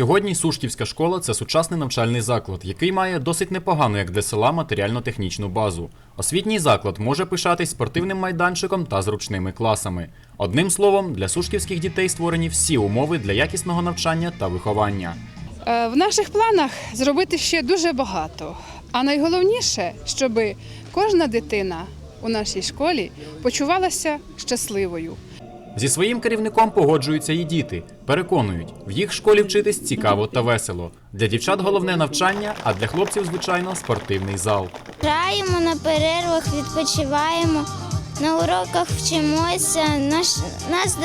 Сьогодні Сушківська школа це сучасний навчальний заклад, який має досить непогану, як для села, матеріально-технічну базу. Освітній заклад може пишатись спортивним майданчиком та зручними класами. Одним словом, для сушківських дітей створені всі умови для якісного навчання та виховання. Е, В наших планах зробити ще дуже багато. А найголовніше, щоб кожна дитина у нашій школі почувалася щасливою. Зі своїм керівником погоджуються і діти. Переконують, в їх школі вчитись цікаво та весело. Для дівчат головне навчання, а для хлопців, звичайно, спортивний зал. Граємо на перервах, відпочиваємо, на уроках вчимося. Наш, нас,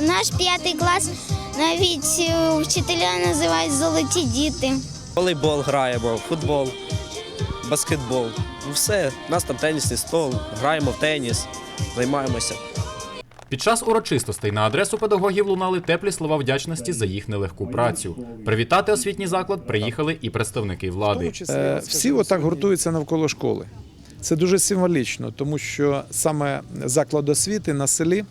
наш п'ятий клас навіть е, вчителя називають золоті діти. Волейбол граємо, футбол, баскетбол. Ну все, у нас там тенісний стол, граємо в теніс, займаємося. Під час урочистостей на адресу педагогів лунали теплі слова вдячності за їх нелегку працю. Привітати освітній заклад приїхали і представники влади. Е, Всі отак гуртуються навколо школи. Це дуже символічно, тому що саме заклад освіти на селі,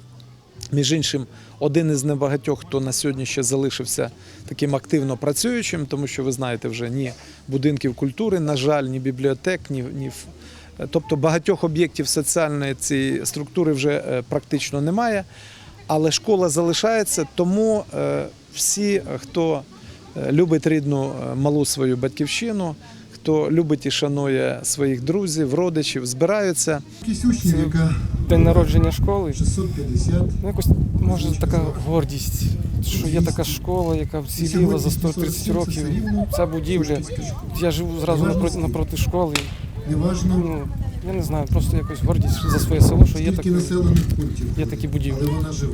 між іншим, один із небагатьох, хто на сьогодні ще залишився таким активно працюючим, тому що ви знаєте, вже ні будинків культури, на жаль, ні бібліотек, ні, ні тобто багатьох об'єктів соціальної цієї структури вже е, практично немає. Але школа залишається, тому е, всі, хто е, любить рідну малу свою батьківщину, хто любить і шанує своїх друзів, родичів, збираються. Яка День народження школи. 650. Ну, якось може така гордість, що є така школа, яка вціліла за 130 років. Ця будівля. Я живу зразу напроти, напроти школи. Неважно, Ну, я не знаю, просто якось гордість за своє село, що є скільки такі, населених пунктів, є такі будівлі. але вона живе.